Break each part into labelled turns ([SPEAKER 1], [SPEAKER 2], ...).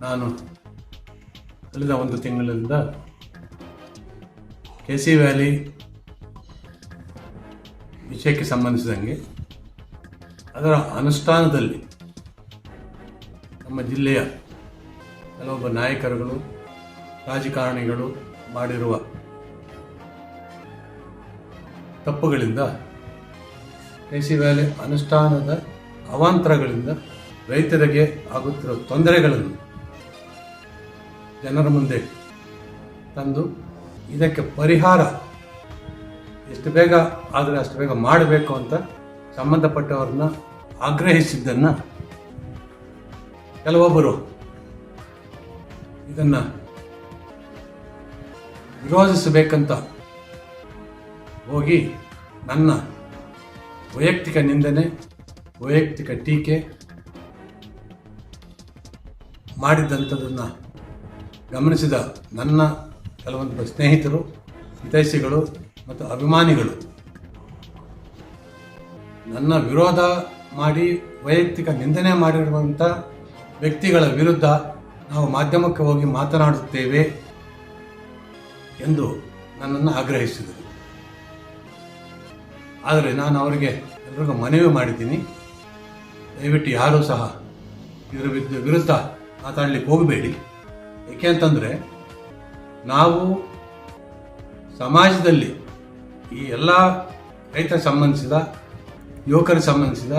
[SPEAKER 1] ನಾನು ಕಳೆದ ಒಂದು ತಿಂಗಳಿಂದ ಕೆ ಸಿ ವ್ಯಾಲಿ ವಿಷಯಕ್ಕೆ ಸಂಬಂಧಿಸಿದಂಗೆ ಅದರ ಅನುಷ್ಠಾನದಲ್ಲಿ ನಮ್ಮ ಜಿಲ್ಲೆಯ ಕೆಲವೊಬ್ಬ ನಾಯಕರುಗಳು, ರಾಜಕಾರಣಿಗಳು ಮಾಡಿರುವ ತಪ್ಪುಗಳಿಂದ ಸಿ ವ್ಯಾಲಿ ಅನುಷ್ಠಾನದ ಅವಾಂತರಗಳಿಂದ ರೈತರಿಗೆ ಆಗುತ್ತಿರುವ ತೊಂದರೆಗಳನ್ನು ಜನರ ಮುಂದೆ ತಂದು ಇದಕ್ಕೆ ಪರಿಹಾರ ಎಷ್ಟು ಬೇಗ ಆದರೆ ಅಷ್ಟು ಬೇಗ ಮಾಡಬೇಕು ಅಂತ ಸಂಬಂಧಪಟ್ಟವ್ರನ್ನ ಆಗ್ರಹಿಸಿದ್ದನ್ನು ಕೆಲವೊಬ್ಬರು ಇದನ್ನು ವಿರೋಧಿಸಬೇಕಂತ ಹೋಗಿ ನನ್ನ ವೈಯಕ್ತಿಕ ನಿಂದನೆ, ವೈಯಕ್ತಿಕ ಟೀಕೆ ಮಾಡಿದ್ದಂಥದ್ದನ್ನು ಗಮನಿಸಿದ ನನ್ನ ಕೆಲವೊಂದು ಸ್ನೇಹಿತರು, ಹಿತೈಷಿಗಳು ಮತ್ತು ಅಭಿಮಾನಿಗಳು. ನನ್ನ ವಿರೋಧ ಮಾಡಿ ವೈಯಕ್ತಿಕ ನಿಂದನೆ ಮಾಡಿರುವಂಥ ವ್ಯಕ್ತಿಗಳ ವಿರುದ್ಧ ನಾವು ಮಾಧ್ಯಮಕ್ಕೆ ಹೋಗಿ ಮಾತನಾಡುತ್ತೇವೆ ಎಂದು ನನ್ನನ್ನು ಆಗ್ರಹಿಸಿದರು. ಆದರೆ ನಾನು ಅವರಿಗೆ ಎಲ್ರಿಗೂ ಮನವಿ ಮಾಡಿದ್ದೀನಿ. ದಯವಿಟ್ಟು ಯಾರೂ ಸಹ ಇದರ ವಿರುದ್ಧ ಮಾತಾಡಲಿಕ್ಕೆ ಹೋಗಬೇಡಿ. ಏಕೆ ಅಂತಂದರೆ ನಾವು ಸಮಾಜದಲ್ಲಿ ಈ ಎಲ್ಲ ರೈತ ಸಂಬಂಧಿಸಿದ, ಯುವಕರಿಗೆ ಸಂಬಂಧಿಸಿದ,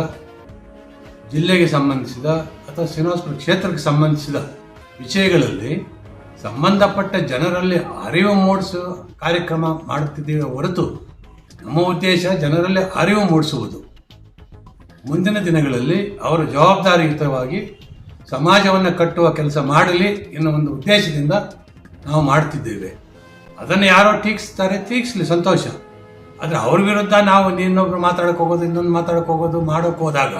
[SPEAKER 1] ಜಿಲ್ಲೆಗೆ ಸಂಬಂಧಿಸಿದ ಅಥವಾ ಶ್ರೀನಿವಾಸಪುರ ಕ್ಷೇತ್ರಕ್ಕೆ ಸಂಬಂಧಿಸಿದ ವಿಷಯಗಳಲ್ಲಿ ಸಂಬಂಧಪಟ್ಟ ಜನರಲ್ಲಿ ಅರಿವು ಮೂಡಿಸುವ ಕಾರ್ಯಕ್ರಮ ಮಾಡುತ್ತಿದ್ದೇವೆ ಹೊರತು ನಮ್ಮ ಉದ್ದೇಶ ಜನರಲ್ಲಿ ಅರಿವು ಮೂಡಿಸುವುದು. ಮುಂದಿನ ದಿನಗಳಲ್ಲಿ ಅವರು ಜವಾಬ್ದಾರಿಯುತವಾಗಿ ಸಮಾಜವನ್ನು ಕಟ್ಟುವ ಕೆಲಸ ಮಾಡಲಿ ಎನ್ನುವ ಒಂದು ಉದ್ದೇಶದಿಂದ ನಾವು ಮಾಡ್ತಿದ್ದೇವೆ. ಅದನ್ನು ಯಾರೋ ಟೀಕಿಸ್ತಾರೆ, ಟೀಕಿಸ್ಲಿ ಸಂತೋಷ. ಆದರೆ ಅವ್ರ ವಿರುದ್ಧ ನಾವು ಇನ್ನೊಬ್ರು ಮಾತಾಡಕ್ಕೆ ಹೋಗೋದು, ಇನ್ನೊಂದು ಮಾತಾಡಕ್ಕೆ ಹೋಗೋದು ಮಾಡೋಕೆ ಹೋದಾಗ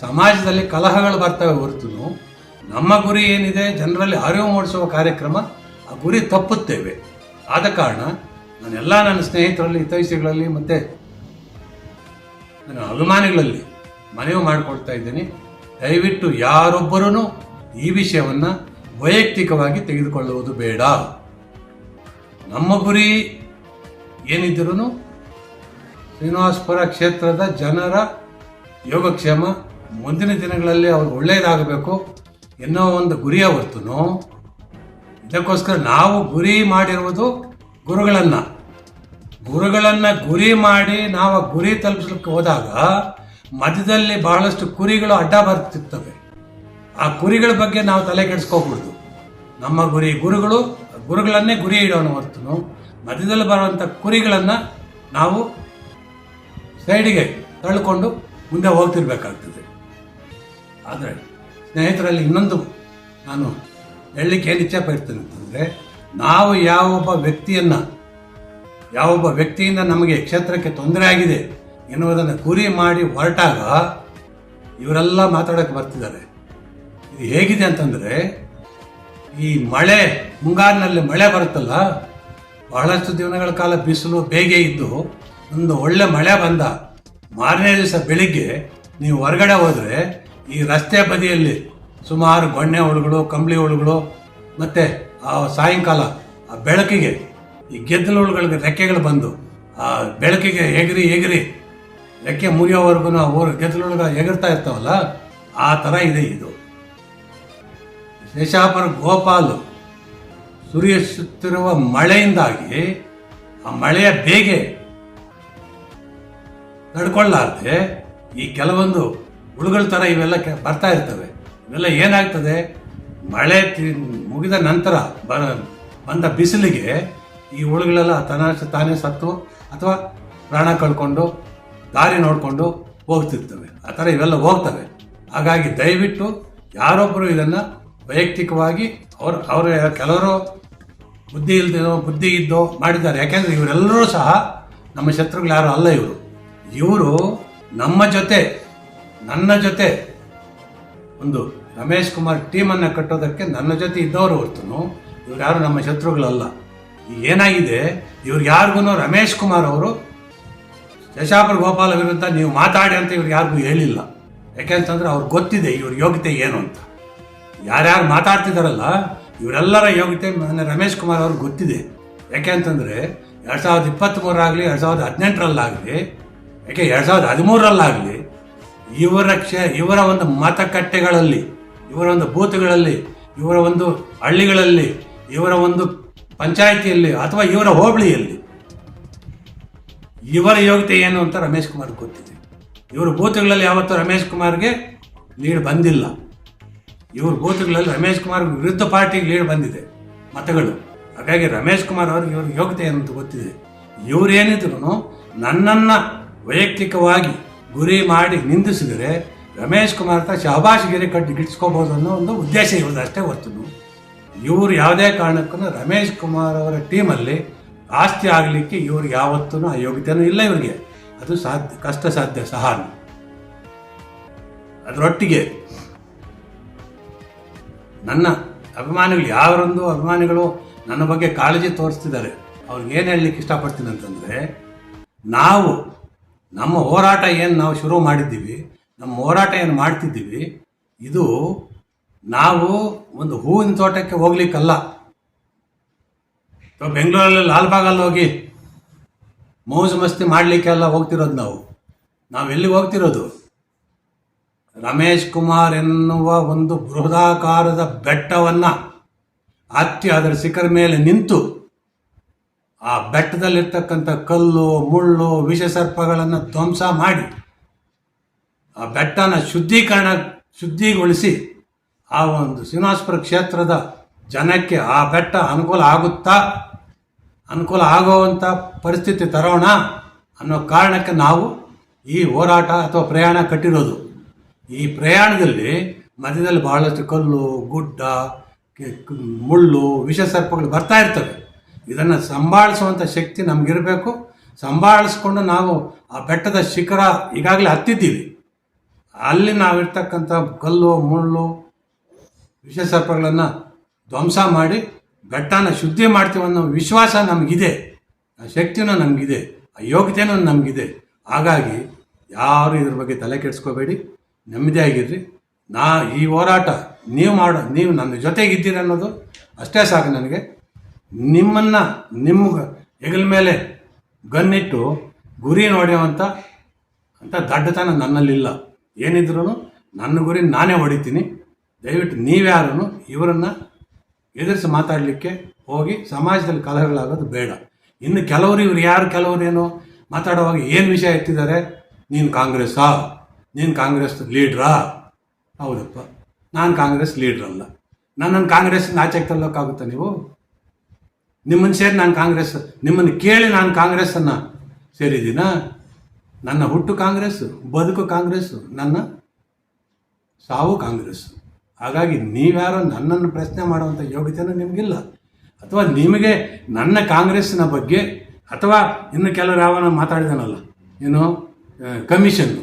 [SPEAKER 1] ಸಮಾಜದಲ್ಲಿ ಕಲಹಗಳು ಬರ್ತವೆ ಹೊರತು. ನಮ್ಮ ಗುರಿ ಏನಿದೆ, ಜನರಲ್ಲಿ ಅರಿವು ಮೂಡಿಸುವ ಕಾರ್ಯಕ್ರಮ, ಆ ಗುರಿ ತಪ್ಪುತ್ತೇವೆ. ಆದ ಕಾರಣ ನಾನೆಲ್ಲ ನನ್ನ ಸ್ನೇಹಿತರಲ್ಲಿ, ಹಿತೈಷಿಗಳಲ್ಲಿ ಮತ್ತು ನನ್ನ ಅಭಿಮಾನಿಗಳಲ್ಲಿ ಮನವಿ ಮಾಡಿಕೊಡ್ತಾ ಇದ್ದೀನಿ. ದಯವಿಟ್ಟು ಯಾರೊಬ್ಬರೂ ಈ ವಿಷಯವನ್ನು ವೈಯಕ್ತಿಕವಾಗಿ ತೆಗೆದುಕೊಳ್ಳುವುದು ಬೇಡ. ನಮ್ಮ ಗುರಿ ಏನಿದ್ದರೂ ಶ್ರೀನಿವಾಸಪುರ ಕ್ಷೇತ್ರದ ಜನರ ಯೋಗಕ್ಷೇಮ ಮುಂದಿನ ದಿನಗಳಲ್ಲಿ ಅವ್ರಿಗೆ ಒಳ್ಳೆಯದಾಗಬೇಕು ಎನ್ನುವ ಒಂದು ಗುರಿಯ ಹೊರತು ಇದಕ್ಕೋಸ್ಕರ ನಾವು ಗುರಿ ಮಾಡಿರುವುದು ಗುರುಗಳನ್ನು. ಗುರುಗಳನ್ನು ಗುರಿ ಮಾಡಿ ನಾವು ಗುರಿ ತಲುಪಿಸ್ಲಿಕ್ಕೆ ಹೋದಾಗ ಮಧ್ಯದಲ್ಲಿ ಬಹಳಷ್ಟು ಕುರಿಗಳು ಅಡ್ಡ ಬರ್ತಿರ್ತವೆ. ಆ ಕುರಿಗಳ ಬಗ್ಗೆ ನಾವು ತಲೆ ಕೆಡಿಸ್ಕೋಬಾರ್ದು ನಮ್ಮ ಗುರಿ ಗುರುಗಳು, ಗುರುಗಳನ್ನೇ ಗುರಿ ಇಡೋಣ ಹೊರತು ಮಧ್ಯದಲ್ಲಿ ಬರುವಂಥ ಕುರಿಗಳನ್ನು ನಾವು ಸೈಡಿಗೆ ತಳ್ಕೊಂಡು ಮುಂದೆ ಹೋಗ್ತಿರ್ಬೇಕಾಗ್ತದೆ. ಆದರೆ ಸ್ನೇಹಿತರಲ್ಲಿ ಇನ್ನೊಂದು ನಾನು ಹೇಳಲಿಕ್ಕೆ ಏನು ಇಚ್ಛೆ ಪಡ್ತೇನೆ ಅಂತಂದರೆ, ನಾವು ಯಾವೊಬ್ಬ ವ್ಯಕ್ತಿಯನ್ನು ಯಾವೊಬ್ಬ ವ್ಯಕ್ತಿಯಿಂದ ನಮಗೆ ಕ್ಷೇತ್ರಕ್ಕೆ ತೊಂದರೆ ಆಗಿದೆ ಎನ್ನುವುದನ್ನು ಗುರಿ ಮಾಡಿ ಹೊರಟಾಗ ಇವರೆಲ್ಲ ಮಾತಾಡೋಕ್ಕೆ ಬರ್ತಿದ್ದಾರೆ. ಇದು ಹೇಗಿದೆ ಅಂತಂದರೆ, ಈ ಮಳೆ, ಮುಂಗಾರಿನಲ್ಲಿ ಮಳೆ ಬರುತ್ತಲ್ಲ, ಬಹಳಷ್ಟು ದಿನಗಳ ಕಾಲ ಬಿಸಿಲು ಬೇಗೆ ಇದ್ದು, ಒಂದು ಒಳ್ಳೆ ಮಳೆ ಬಂದ ಮಾರನೇ ದಿವಸ ಬೆಳಿಗ್ಗೆ ನೀವು ಹೊರಗಡೆ ಹೋದರೆ, ಈ ರಸ್ತೆ ಬದಿಯಲ್ಲಿ ಸುಮಾರು ಗೊಣ್ಣೆ ಹುಳುಗಳು, ಕಂಬಳಿ ಹುಳುಗಳು, ಮತ್ತು ಆ ಸಾಯಂಕಾಲ ಆ ಬೆಳಕಿಗೆ ಈ ಗೆದ್ದಲು ಹುಳುಗಳಿಗೆ ರೆಕ್ಕೆಗಳು ಬಂದು, ಆ ಬೆಳಕಿಗೆ ಎಗರಿ ಎಗರಿ ರೆಕ್ಕೆ ಮುರಿಯೋವರೆಗೂ ಊರು ಗೆದ್ದಲೊಳಗೆ ಎಗರ್ತಾ ಇರ್ತಾವಲ್ಲ, ಆ ಥರ ಇದೆ ಇದು. ಶೇಷಾಪುರ ಗೋಪಾಲು ಸುರಿಯಿಸುತ್ತಿರುವ ಮಳೆಯಿಂದಾಗಿ ಆ ಮಳೆಯ ಬೇಗೆ ನಡ್ಕೊಳ್ಳಾರ್ದೆ ಈ ಕೆಲವೊಂದು ಹುಳುಗಳ ಥರ ಇವೆಲ್ಲ ಬರ್ತಾ ಇರ್ತವೆ. ಇವೆಲ್ಲ ಏನಾಗ್ತದೆ? ಮಳೆ ಮುಗಿದ ನಂತರ ಬ ಬಂದ ಬಿಸಿಲಿಗೆ ಈ ಹುಳುಗಳೆಲ್ಲ ತನ್ನ ತಾನೇ ಸತ್ತು ಅಥವಾ ಪ್ರಾಣ ಕಳ್ಕೊಂಡು ದಾರಿ ನೋಡಿಕೊಂಡು ಹೋಗ್ತಿರ್ತವೆ. ಆ ಥರ ಇವೆಲ್ಲ ಹೋಗ್ತವೆ. ಹಾಗಾಗಿ ದಯವಿಟ್ಟು ಯಾರೊಬ್ಬರು ಇದನ್ನು ವೈಯಕ್ತಿಕವಾಗಿ ಅವರು, ಅವರ ಕೆಲವರು ಬುದ್ಧಿ ಇಲ್ದೋ ಬುದ್ಧಿ ಇದ್ದೋ ಮಾಡಿದ್ದಾರೆ. ಯಾಕೆಂದರೆ ಇವರೆಲ್ಲರೂ ಸಹ ನಮ್ಮ ಶತ್ರುಗಳು ಯಾರು ಅಲ್ಲ ಇವರು. ಇವರು ನಮ್ಮ ಜೊತೆ, ನನ್ನ ಜೊತೆ ಒಂದು ರಮೇಶ್ ಕುಮಾರ್ ಟೀಮನ್ನು ಕಟ್ಟೋದಕ್ಕೆ ನನ್ನ ಜೊತೆ ಇದ್ದವರು ಹೊರತು ಇವ್ರು ಯಾರು ನಮ್ಮ ಶತ್ರುಗಳಲ್ಲ. ಏನಾಗಿದೆ? ಇವ್ರು ಯಾರಿಗೂ ರಮೇಶ್ ಕುಮಾರ್ ಅವರು ಶಶಾಪುರ ಗೋಪಾಲ ವಿರುದ್ಧ ನೀವು ಮಾತಾಡಿ ಅಂತ ಇವ್ರಿಗೆ ಯಾರಿಗೂ ಹೇಳಿಲ್ಲ. ಯಾಕೆಂತಂದ್ರೆ ಅವ್ರಿಗೆ ಗೊತ್ತಿದೆ ಇವ್ರ ಯೋಗ್ಯತೆ ಏನು ಅಂತ. ಯಾರ್ಯಾರು ಮಾತಾಡ್ತಿದಾರಲ್ಲ, ಇವರೆಲ್ಲರ ಯೋಗ್ಯತೆ ನನ್ನ ರಮೇಶ್ ಕುಮಾರ್ ಅವ್ರಿಗೆ ಗೊತ್ತಿದೆ. ಯಾಕೆ ಅಂತಂದರೆ ಎರಡು ಸಾವಿರದ ಇಪ್ಪತ್ತ್ಮೂರಾಗಲಿ ಎರಡು ಸಾವಿರದ ಹದಿನೆಂಟರಲ್ಲಾಗಲಿ, ಯಾಕೆ ಎರಡು ಸಾವಿರದ ಹದಿಮೂರರಲ್ಲಾಗಲಿ, ಇವರ ಕ್ಷ, ಇವರ ಒಂದು ಮತಕಟ್ಟೆಗಳಲ್ಲಿ, ಇವರ ಒಂದು ಬೂತ್ಗಳಲ್ಲಿ, ಇವರ ಒಂದು ಹಳ್ಳಿಗಳಲ್ಲಿ, ಇವರ ಒಂದು ಪಂಚಾಯಿತಿಯಲ್ಲಿ ಅಥವಾ ಇವರ ಹೋಬಳಿಯಲ್ಲಿ ಇವರ ಯೋಗ್ಯತೆ ಏನು ಅಂತ ರಮೇಶ್ ಕುಮಾರ್ ಗೊತ್ತಿದೆ. ಇವರು ಬೂತ್ಗಳಲ್ಲಿ ಯಾವತ್ತೂ ರಮೇಶ್ ಕುಮಾರ್ಗೆ ಲೀಡ್ ಬಂದಿಲ್ಲ. ಇವ್ರ ಬೂತ್ಗಳಲ್ಲಿ ರಮೇಶ್ ಕುಮಾರ್ ವಿರುದ್ಧ ಪಾರ್ಟಿಗೆ ಲೀಡ್ ಬಂದಿದೆ. ಮತಗಳು. ಹಾಗಾಗಿ ರಮೇಶ್ ಕುಮಾರ್ ಅವ್ರಿಗೆ ಇವ್ರ ಯೋಗ್ಯತೆ ಏನು ಅಂತ ಗೊತ್ತಿದೆ. ಇವರೇನಿದ್ರು ನನ್ನನ್ನು ವೈಯಕ್ತಿಕವಾಗಿ ಗುರಿ ಮಾಡಿ ನಿಂದಿಸಿದರೆ ರಮೇಶ್ ಕುಮಾರ್ ಹತ್ರ ಶಹಬಾಷ್ಗಿರಿ ಕಟ್ಟಿ ಗಿಟ್ಸ್ಕೋಬೋದು ಅನ್ನೋ ಒಂದು ಉದ್ದೇಶ ಇರೋದು ಅಷ್ಟೇ ಹೊರ್ತು. ಇವರು ಯಾವುದೇ ಕಾರಣಕ್ಕೂ ರಮೇಶ್ ಕುಮಾರ್ ಅವರ ಟೀಮಲ್ಲಿ ಆಸ್ತಿ ಆಗಲಿಕ್ಕೆ ಇವರು ಯಾವತ್ತೂ ಆ ಯೋಗ್ಯತೆಯೂ ಇಲ್ಲ ಇವರಿಗೆ. ಅದು ಸಾಧ್ಯ, ಕಷ್ಟ ಸಾಧ್ಯ ಸಹ ಅದರೊಟ್ಟಿಗೆ ನನ್ನ ಅಭಿಮಾನಿಗಳು ಯಾರೊಂದು ಅಭಿಮಾನಿಗಳು ನನ್ನ ಬಗ್ಗೆ ಕಾಳಜಿ ತೋರಿಸ್ತಿದ್ದಾರೆ. ಅವ್ರಿಗೆ ಏನು ಹೇಳಲಿಕ್ಕೆ ಇಷ್ಟಪಡ್ತೀನಿ ಅಂತಂದರೆ, ನಾವು ನಮ್ಮ ಹೋರಾಟ ಏನು ನಾವು ಶುರು ಮಾಡಿದ್ದೀವಿ, ನಮ್ಮ ಹೋರಾಟ ಏನು ಮಾಡ್ತಿದ್ದೀವಿ, ಇದು ನಾವು ಒಂದು ಹೂವಿನ ತೋಟಕ್ಕೆ ಹೋಗ್ಲಿಕ್ಕಲ್ಲ. ಬೆಂಗಳೂರಲ್ಲಿ ಲಾಲ್ಬಾಗಲ್ಲಿ ಹೋಗಿ ಮೌಜು ಮಸ್ತಿ ಮಾಡಲಿಕ್ಕೆಲ್ಲ ಹೋಗ್ತಿರೋದು ನಾವು. ನಾವು ಎಲ್ಲಿ ಹೋಗ್ತಿರೋದು? ರಮೇಶ್ ಕುಮಾರ್ ಎನ್ನುವ ಒಂದು ಬೃಹದಾಕಾರದ ಬೆಟ್ಟವನ್ನು ಹತ್ತಿ ಅದರ ಶಿಖರ ಮೇಲೆ ನಿಂತು ಆ ಬೆಟ್ಟದಲ್ಲಿರ್ತಕ್ಕಂಥ ಕಲ್ಲು, ಮುಳ್ಳು, ವಿಷಸರ್ಪಗಳನ್ನು ಧ್ವಂಸ ಮಾಡಿ ಆ ಬೆಟ್ಟನ ಶುದ್ಧೀಕರಣ ಶುದ್ಧಿಗೊಳಿಸಿ ಆ ಒಂದು ಶ್ರೀನಿವಾಸಪುರ ಕ್ಷೇತ್ರದ ಜನಕ್ಕೆ ಆ ಬೆಟ್ಟ ಅನುಕೂಲ ಆಗುತ್ತಾ ಅನುಕೂಲ ಆಗುವಂಥ ಪರಿಸ್ಥಿತಿ ತರೋಣ ಅನ್ನೋ ಕಾರಣಕ್ಕೆ ನಾವು ಈ ಹೋರಾಟ ಅಥವಾ ಪ್ರಯಾಣ ಕಟ್ಟಿರೋದು. ಈ ಪ್ರಯಾಣದಲ್ಲಿ ಮಧ್ಯದಲ್ಲಿ ಬಹಳಷ್ಟು ಕಲ್ಲು, ಗುಡ್ಡ ಮುಳ್ಳು, ವಿಷ ಮುಳ್ಳು ವಿಷಸರ್ಪಗಳು ಬರ್ತಾ ಇರ್ತವೆ. ಇದನ್ನು ಸಂಭಾಳಿಸುವಂಥ ಶಕ್ತಿ ನಮಗಿರಬೇಕು. ಸಂಭಾಳಿಸ್ಕೊಂಡು ನಾವು ಆ ಬೆಟ್ಟದ ಶಿಖರ ಈಗಾಗಲೇ ಹತ್ತಿದ್ದೀವಿ. ಅಲ್ಲಿ ನಾವಿರ್ತಕ್ಕಂಥ ಕಲ್ಲು, ಮುಳ್ಳು ವಿಷಸರ್ಪಗಳನ್ನು ಧ್ವಂಸ ಮಾಡಿ ಬೆಟ್ಟನ ಶುದ್ಧಿ ಮಾಡ್ತೀವಿ ಅನ್ನೋ ವಿಶ್ವಾಸ ನಮಗಿದೆ. ಆ ಶಕ್ತಿನೂ ನಮಗಿದೆ. ಆ ಯೋಗ್ಯತೆನೂ ನಮಗಿದೆ. ಹಾಗಾಗಿ ಯಾರು ಇದ್ರ ಬಗ್ಗೆ ತಲೆ ಕೆಡಿಸ್ಕೋಬೇಡಿ. ನೆಮ್ಮದಿಯಾಗಿರ್ರಿ ನಾ ಈ ಹೋರಾಟ ನೀವು ಮಾಡೋ, ನೀವು ನನ್ನ ಜೊತೆಗಿದ್ದೀರಿ ಅನ್ನೋದು ಅಷ್ಟೇ ಸಾಕು ನನಗೆ. ನಿಮ್ಮನ್ನು ನಿಮ್ಮ ಹೆಗಲ ಮೇಲೆ ಗನ್ನಿಟ್ಟು ಗುರಿ ನೋಡುವಂಥ ಅಂತ ದಡ್ಡತನ ನನ್ನಲ್ಲಿಲ್ಲ. ಏನಿದ್ರು ನನ್ನ ಗುರಿ ನಾನೇ ಹೊಡಿತೀನಿ. ದಯವಿಟ್ಟು ನೀವ್ಯಾರು ಇವರನ್ನು ಎದುರಿಸಿ ಮಾತಾಡಲಿಕ್ಕೆ ಹೋಗಿ ಸಮಾಜದಲ್ಲಿ ಕಲಹಗಳಾಗೋದು ಬೇಡ. ಇನ್ನು ಕೆಲವರು ಇವ್ರು ಯಾರು ಕೆಲವರು ಏನು ಮಾತಾಡುವಾಗ ಏನು ವಿಷಯ ಎತ್ತಿದ್ದಾರೆ? ನೀನು ಕಾಂಗ್ರೆಸ್ಸಾ? ನೀನು ಕಾಂಗ್ರೆಸ್ ಲೀಡ್ರಾ? ಹೌದಪ್ಪ. ನಾನು ಕಾಂಗ್ರೆಸ್ ಲೀಡ್ರಲ್ಲ ನನ್ನನ್ನು ಕಾಂಗ್ರೆಸ್ ಆಚೆಗೆ ತಲ್ಲೋಕ್ಕಾಗುತ್ತಾ ನೀವು? ನಿಮ್ಮನ್ನು ಸೇರಿ ನಾನು ಕಾಂಗ್ರೆಸ್, ನಿಮ್ಮನ್ನು ಕೇಳಿ ನಾನು ಕಾಂಗ್ರೆಸ್ಸನ್ನು ಸೇರಿದ್ದೀನಾ? ನನ್ನ ಹುಟ್ಟು ಕಾಂಗ್ರೆಸ್, ಬದುಕು ಕಾಂಗ್ರೆಸ್, ನನ್ನ ಸಾವು ಕಾಂಗ್ರೆಸ್. ಹಾಗಾಗಿ ನೀವ್ಯಾರೋ ನನ್ನನ್ನು ಪ್ರಶ್ನೆ ಮಾಡುವಂಥ ಯೋಗ್ಯತೆನೂ ನಿಮಗಿಲ್ಲ. ಅಥವಾ ನಿಮಗೆ ನನ್ನ ಕಾಂಗ್ರೆಸ್ಸಿನ ಬಗ್ಗೆ ಅಥವಾ ಇನ್ನು ಕೆಲವರು ಯಾವನ ಮಾತಾಡಿದನಲ್ಲ, ಏನು ಕಮಿಷನ್.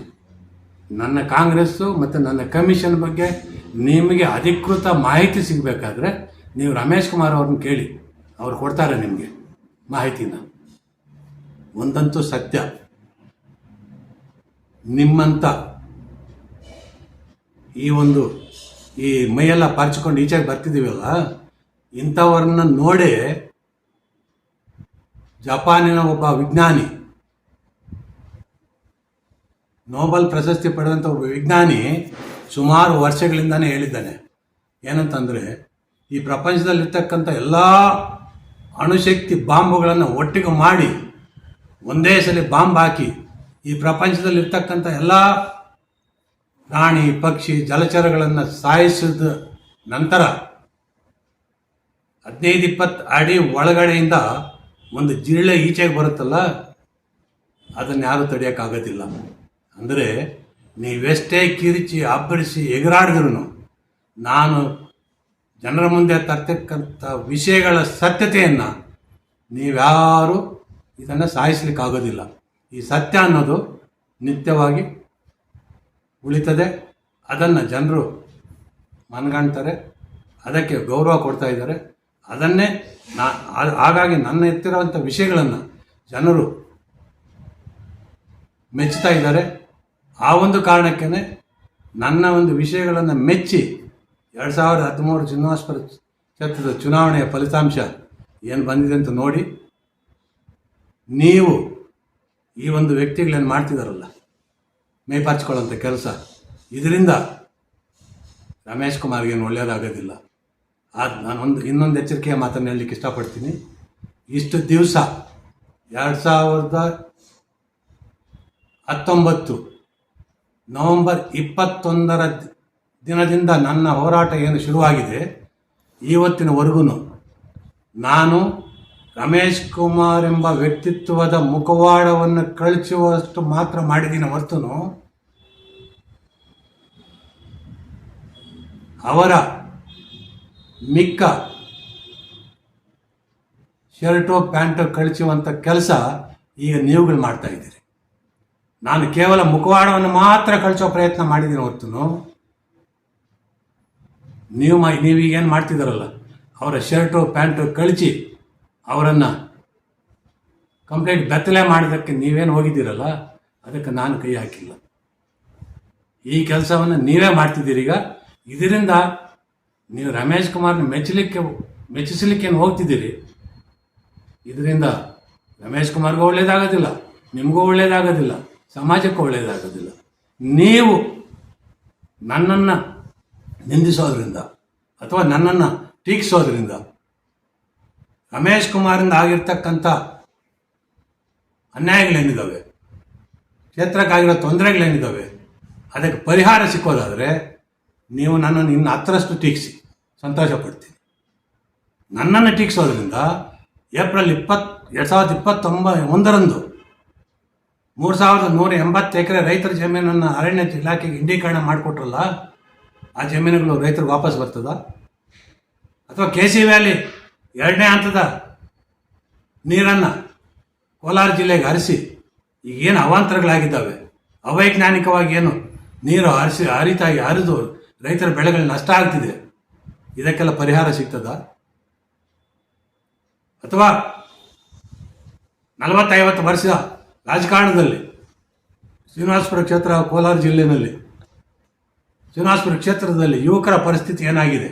[SPEAKER 1] ನನ್ನ ಕಾಂಗ್ರೆಸ್ಸು ಮತ್ತು ನನ್ನ ಕಮಿಷನ್ ಬಗ್ಗೆ ನಿಮಗೆ ಅಧಿಕೃತ ಮಾಹಿತಿ ಸಿಗಬೇಕಾದ್ರೆ ನೀವು ರಮೇಶ್ ಕುಮಾರ್ ಅವ್ರನ್ನ ಕೇಳಿ, ಅವ್ರು ಕೊಡ್ತಾರೆ ನಿಮಗೆ ಮಾಹಿತಿನ. ಒಂದಂತೂ ಸತ್ಯ. ನಿಮ್ಮಂಥ ಈ ಒಂದು ಈ ಮೈಯೆಲ್ಲ ಪರ್ಚ್ಕೊಂಡು ಈಚೆಗೆ ಬರ್ತಿದ್ದೀವಲ್ಲ ಇಂಥವ್ರನ್ನ ನೋಡಿ ಜಪಾನಿನ ಒಬ್ಬ ವಿಜ್ಞಾನಿ, ನೋಬೆಲ್ ಪ್ರಶಸ್ತಿ ಪಡೆದಂಥ ಒಬ್ಬ ವಿಜ್ಞಾನಿ ಸುಮಾರು ವರ್ಷಗಳಿಂದಾನೇ ಹೇಳಿದ್ದಾನೆ. ಏನಂತಂದರೆ, ಈ ಪ್ರಪಂಚದಲ್ಲಿರ್ತಕ್ಕಂಥ ಎಲ್ಲ ಅಣುಶಕ್ತಿ ಬಾಂಬುಗಳನ್ನು ಒಟ್ಟಿಗೆ ಮಾಡಿ ಒಂದೇ ಸಲ ಬಾಂಬ್ ಹಾಕಿ ಈ ಪ್ರಪಂಚದಲ್ಲಿರ್ತಕ್ಕಂಥ ಎಲ್ಲ ಪ್ರಾಣಿ, ಪಕ್ಷಿ, ಜಲಚರಗಳನ್ನು ಸಾಯಿಸಿದ ನಂತರ ಹದಿನೈದು ಇಪ್ಪತ್ತು ಅಡಿ ಒಳಗಡೆಯಿಂದ ಒಂದು ಜಿರಳೆ ಈಚೆಗೆ ಬರುತ್ತಲ್ಲ, ಅದನ್ನು ಯಾರು ತಡೆಯೋಕ್ಕಾಗೋದಿಲ್ಲ. ಅಂದರೆ ನೀವೆಷ್ಟೇ ಕಿರಿಚಿ ಅಬ್ಬರಿಸಿ ಎಗರಾಡಿದ್ರು ನಾನು ಜನರ ಮುಂದೆ ತರ್ತಕ್ಕಂಥ ವಿಷಯಗಳ ಸತ್ಯತೆಯನ್ನು ನೀವ್ಯಾರು ಇದನ್ನು ಸಾಯಿಸ್ಲಿಕ್ಕಾಗೋದಿಲ್ಲ. ಈ ಸತ್ಯ ಅನ್ನೋದು ನಿತ್ಯವಾಗಿ ಉಳಿತದೆ. ಅದನ್ನು ಜನರು ಮನಗಾಣ್ತಾರೆ. ಅದಕ್ಕೆ ಗೌರವ ಕೊಡ್ತಾ ಇದ್ದಾರೆ. ಅದನ್ನೇ ನಾ ಹಾಗಾಗಿ ನನ್ನ ಎತ್ತಿರುವಂಥ ವಿಷಯಗಳನ್ನು ಜನರು ಮೆಚ್ಚುತ್ತಾ ಇದ್ದಾರೆ. ಆ ಒಂದು ಕಾರಣಕ್ಕೇ ನನ್ನ ಒಂದು ವಿಷಯಗಳನ್ನು ಮೆಚ್ಚಿ ಎರಡು ಸಾವಿರದ ಹದಿಮೂರು ಚಿನ್ನಾಸ್ಪರ ಕ್ಷೇತ್ರದ ಚುನಾವಣೆಯ ಫಲಿತಾಂಶ ಏನು ಬಂದಿದೆ ಅಂತ ನೋಡಿ, ನೀವು ಈ ಒಂದು ವ್ಯಕ್ತಿಗಳೇನು ಮಾಡ್ತಿದಾರಲ್ಲ ಮೇಪಾಚ್ಕೊಳ್ಳೋಂಥ ಕೆಲಸ. ಇದರಿಂದ ರಮೇಶ್ ಕುಮಾರ್ಗೇನು ಒಳ್ಳೆಯದಾಗೋದಿಲ್ಲ ಆದ ನಾನು ಒಂದು, ಇನ್ನೊಂದು ಎಚ್ಚರಿಕೆಯ ಮಾತನ್ನು ಹೇಳಲಿಕ್ಕೆ ಇಷ್ಟಪಡ್ತೀನಿ. ಇಷ್ಟು ದಿವಸ ಎರಡು ಸಾವಿರದ ಹತ್ತೊಂಬತ್ತು ನವೆಂಬರ್ ಇಪ್ಪತ್ತೊಂದರ ದಿನದಿಂದ ನನ್ನ ಹೋರಾಟ ಏನು ಶುರುವಾಗಿದೆ, ಇವತ್ತಿನವರೆಗೂ ನಾನು ರಮೇಶ್ ಕುಮಾರ್ ಎಂಬ ವ್ಯಕ್ತಿತ್ವದ ಮುಖವಾಡವನ್ನು ಕಳಚುವಷ್ಟು ಮಾತ್ರ ಮಾಡಿದ್ದೀನಿ ಹೊರತುನು ಅವರ ಮಿಕ್ಕ ಶರ್ಟು ಪ್ಯಾಂಟು ಕಳಿಸುವಂಥ ಕೆಲಸ ಈಗ ನೀವುಗಳು ಮಾಡ್ತಾ ಇದ್ದೀರಿ. ನಾನು ಕೇವಲ ಮುಖವಾಡವನ್ನು ಮಾತ್ರ ಕಳಿಸೋ ಪ್ರಯತ್ನ ಮಾಡಿದ್ದೀನಿ ಹೊರತು ನೀವು ನೀವೀಗೇನು ಮಾಡ್ತಿದ್ದಾರಲ್ಲ ಅವರ ಶರ್ಟು ಪ್ಯಾಂಟು ಕಳಿಸಿ ಅವರನ್ನು ಕಂಪ್ಲೀಟ್ ಬೆತ್ತಲೆ ಮಾಡೋದಕ್ಕೆ ನೀವೇನು ಹೋಗಿದ್ದೀರಲ್ಲ, ಅದಕ್ಕೆ ನಾನು ಕೈ ಹಾಕಿಲ್ಲ. ಈ ಕೆಲಸವನ್ನು ನೀವೇ ಮಾಡ್ತಿದ್ದೀರಿ ಈಗ. ಇದರಿಂದ ನೀವು ರಮೇಶ್ ಕುಮಾರ್ನ ಮೆಚ್ಚಲಿಕ್ಕೆ, ಮೆಚ್ಚಿಸಲಿಕ್ಕೆ ಏನು ಹೋಗ್ತಿದ್ದೀರಿ? ಇದರಿಂದ ರಮೇಶ್ ಕುಮಾರ್ಗೂ ಒಳ್ಳೇದಾಗೋದಿಲ್ಲ, ನಿಮಗೂ ಒಳ್ಳೇದಾಗೋದಿಲ್ಲ, ಸಮಾಜಕ್ಕೂ ಒಳ್ಳೇದಾಗೋದಿಲ್ಲ. ನೀವು ನನ್ನನ್ನು ನಿಂದಿಸೋದ್ರಿಂದ ಅಥವಾ ನನ್ನನ್ನು ಟೀಕಿಸೋದ್ರಿಂದ ರಮೇಶ್ ಕುಮಾರಿಂದ ಆಗಿರ್ತಕ್ಕಂಥ ಅನ್ಯಾಯಗಳೇನಿದ್ದಾವೆ ಕ್ಷೇತ್ರಕ್ಕಾಗಿರೋ ತೊಂದರೆಗಳೇನಿದ್ದಾವೆ ಅದಕ್ಕೆ ಪರಿಹಾರ ಸಿಕ್ಕೋದಾದರೆ ನೀವು ನನ್ನನ್ನು ಇನ್ನು ಹತ್ತರಷ್ಟು ಟೀಕ್ಸಿ. ಸಂತೋಷ ಪಡ್ತೀನಿ ನನ್ನನ್ನು ಟೀಕ್ಸೋದ್ರಿಂದ ಏಪ್ರಿಲ್ ಇಪ್ಪತ್ತು ಎರಡು ಸಾವಿರದ ಇಪ್ಪತ್ತೊಂಬ, ಒಂದರಂದು ಮೂರು ಸಾವಿರದ ನೂರ ಎಂಬತ್ತು ಎಕರೆ ರೈತರ ಜಮೀನನ್ನು ಅರಣ್ಯ ಇಲಾಖೆಗೆ ಇಂಡೀಕರಣ ಮಾಡಿಕೊಟ್ರಲ್ಲ, ಆ ಜಮೀನುಗಳು ರೈತರು ವಾಪಸ್ ಬರ್ತದ? ಅಥವಾ ಕೆ ಸಿ ವ್ಯಾಲಿ ಎರಡನೇ ಹಂತದ ನೀರನ್ನು ಕೋಲಾರ ಜಿಲ್ಲೆಗೆ ಹರಿಸಿ, ಈಗೇನು ಅವಾಂತರಗಳಾಗಿದ್ದಾವೆ? ಅವೈಜ್ಞಾನಿಕವಾಗಿ ಏನು ನೀರು ಹರಿಸಿ, ಹರಿತಾಗಿ ಹರಿದು ರೈತರ ಬೆಳೆಗಳು ನಷ್ಟ ಆಗ್ತಿದೆ. ಇದಕ್ಕೆಲ್ಲ ಪರಿಹಾರ ಸಿಗ್ತದ? ಅಥವಾ ನಲವತ್ತೈವತ್ತು ವರ್ಷದ ರಾಜಕಾರಣದಲ್ಲಿ ಶ್ರೀನಿವಾಸಪುರ ಕ್ಷೇತ್ರ, ಕೋಲಾರ ಜಿಲ್ಲೆಯಲ್ಲಿ ಶ್ರೀನಿವಾಸಪುರ ಕ್ಷೇತ್ರದಲ್ಲಿ ಯುವಕರ ಪರಿಸ್ಥಿತಿ ಏನಾಗಿದೆ?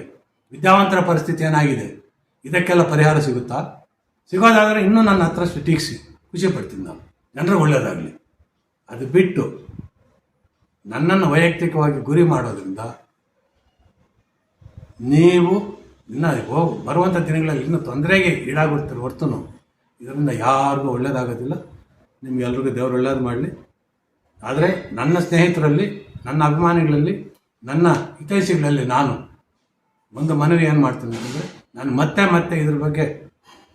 [SPEAKER 1] ವಿದ್ಯಾವಂತರ ಪರಿಸ್ಥಿತಿ ಏನಾಗಿದೆ? ಇದಕ್ಕೆಲ್ಲ ಪರಿಹಾರ ಸಿಗುತ್ತಾ? ಸಿಗೋದಾದರೆ ಇನ್ನೂ ನನ್ನ ಹತ್ರ ಟೀಕ್ಸಿ ಖುಷಿ ಪಡ್ತೀನಿ ನಾನು. ಜನರು ಒಳ್ಳೆಯದಾಗಲಿ ಅದು ಬಿಟ್ಟು ನನ್ನನ್ನು ವೈಯಕ್ತಿಕವಾಗಿ ಗುರಿ ಮಾಡೋದ್ರಿಂದ ನೀವು ಇನ್ನು ಹೋಗಿ ಬರುವಂಥ ದಿನಗಳಲ್ಲಿ ಇನ್ನೂ ತೊಂದರೆಗೆ ಈಡಾಗುತ್ತಿರೋ ಹೊರ್ತುನು ಇದರಿಂದ ಯಾರಿಗೂ ಒಳ್ಳೆಯದಾಗೋದಿಲ್ಲ ನಿಮಗೆಲ್ರಿಗೂ ದೇವರು ಒಳ್ಳೇದು ಮಾಡಲಿ. ಆದರೆ ನನ್ನ ಸ್ನೇಹಿತರಲ್ಲಿ, ನನ್ನ ಅಭಿಮಾನಿಗಳಲ್ಲಿ, ನನ್ನ ಹಿತೈಷಿಗಳಲ್ಲಿ ನಾನು ಒಂದು ಮನವಿ ಏನು ಮಾಡ್ತೀನಿ ಅಂತಂದರೆ ನಾನು ಮತ್ತೆ ಮತ್ತೆ ಇದ್ರ ಬಗ್ಗೆ,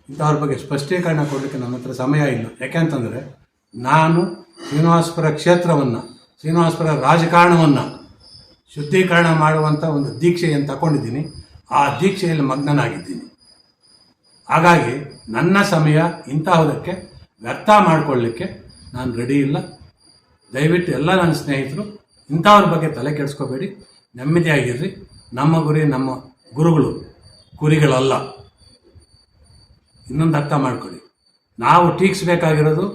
[SPEAKER 1] ಇಂಥವ್ರ ಬಗ್ಗೆ ಸ್ಪಷ್ಟೀಕರಣ ಕೊಡಲಿಕ್ಕೆ ನನ್ನ ಹತ್ರ ಸಮಯ ಇಲ್ಲ. ಯಾಕೆಂತಂದರೆ ನಾನು ಶ್ರೀನಿವಾಸಪುರ ಕ್ಷೇತ್ರವನ್ನು, ಶ್ರೀನಿವಾಸಪುರ ರಾಜಕಾರಣವನ್ನು ಶುದ್ಧೀಕರಣ ಮಾಡುವಂಥ ಒಂದು ದೀಕ್ಷೆಯನ್ನು ತಗೊಂಡಿದ್ದೀನಿ ಆ ದೀಕ್ಷೆಯಲ್ಲಿ ಮಗ್ನನಾಗಿದ್ದೀನಿ. ಹಾಗಾಗಿ ನನ್ನ ಸಮಯ ಇಂತಹದಕ್ಕೆ ವ್ಯರ್ಥ ಮಾಡಿಕೊಳ್ಳಿಕ್ಕೆ ನಾನು ರೆಡಿ ಇಲ್ಲ. ದಯವಿಟ್ಟು ಎಲ್ಲ ನನ್ನ ಸ್ನೇಹಿತರು ಇಂಥವ್ರ ಬಗ್ಗೆ ತಲೆ ಕೆಡಿಸ್ಕೋಬೇಡಿ. ನೆಮ್ಮದಿಯಾಗಿರ್ರಿ. ನಮ್ಮ ಗುರಿ ನಮ್ಮ ಗುರುಗಳು. ಕುರಿಗಳಲ್ಲ. ಇನ್ನೊಂದು ಅರ್ಥ ಮಾಡ್ಕೊಳ್ಳಿ. ನಾವು ಟೀಕ್ಸ್ಬೇಕಾಗಿರೋದು,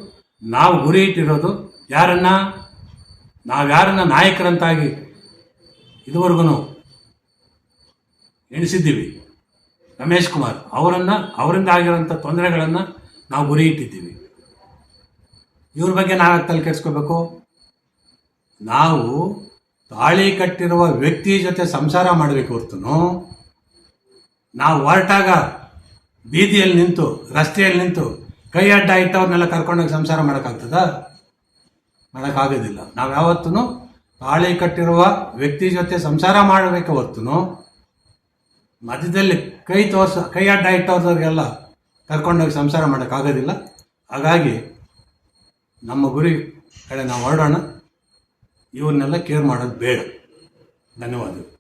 [SPEAKER 1] ನಾವು ಗುರಿ ಇಟ್ಟಿರೋದು ಯಾರನ್ನ? ನಾವು ಯಾರನ್ನ ನಾಯಕರಂತಾಗಿ ಇದುವರೆಗೂ ಎಣಿಸಿದ್ದೀವಿ. ರಮೇಶ್ ಕುಮಾರ್ ಅವರನ್ನು, ಅವರಿಂದ ಆಗಿರೋಂಥ ತೊಂದರೆಗಳನ್ನು ನಾವು ಗುರಿ ಇಟ್ಟಿದ್ದೀವಿ. ಇವ್ರ ಬಗ್ಗೆ ನಾವು ತಲೆ ಕೆಡಿಸ್ಕೋಬೇಕು? ನಾವು ತಾಳಿ ಕಟ್ಟಿರುವ ವ್ಯಕ್ತಿ ಜೊತೆ ಸಂಸಾರ ಮಾಡಬೇಕು ಹೊರತು ನಾವು ಹೊರಟಾಗ ಬೀದಿಯಲ್ಲಿ ನಿಂತು, ರಸ್ತೆಯಲ್ಲಿ ನಿಂತು ಕೈ ಅಡ್ಡ ಇಟ್ಟವ್ರನ್ನೆಲ್ಲ ಕರ್ಕೊಂಡೋಗಿ ಸಂಸಾರ ಮಾಡೋಕ್ಕಾಗ್ತದ? ಮಾಡೋಕ್ಕಾಗೋದಿಲ್ಲ. ನಾವು ಯಾವತ್ತೂ ತಾಳಿ ಕಟ್ಟಿರುವ ವ್ಯಕ್ತಿ ಜೊತೆ ಸಂಸಾರ ಮಾಡಬೇಕು ಹೊತ್ತು ಮಧ್ಯದಲ್ಲಿ ಕೈ ತೋರ್ಸ, ಕೈ ಅಡ್ಡ ಇಟ್ಟವ್ರಿಗೆಲ್ಲ ಕರ್ಕೊಂಡೋಗಿ ಸಂಸಾರ ಮಾಡೋಕ್ಕಾಗೋದಿಲ್ಲ. ಹಾಗಾಗಿ ನಮ್ಮ ಗುರಿ ಕಡೆ ನಾವು ಹೊರಡೋಣ. ಇವನ್ನೆಲ್ಲ ಕೇರ್ ಮಾಡೋದು ಬೇಡ. ಧನ್ಯವಾದಗಳು.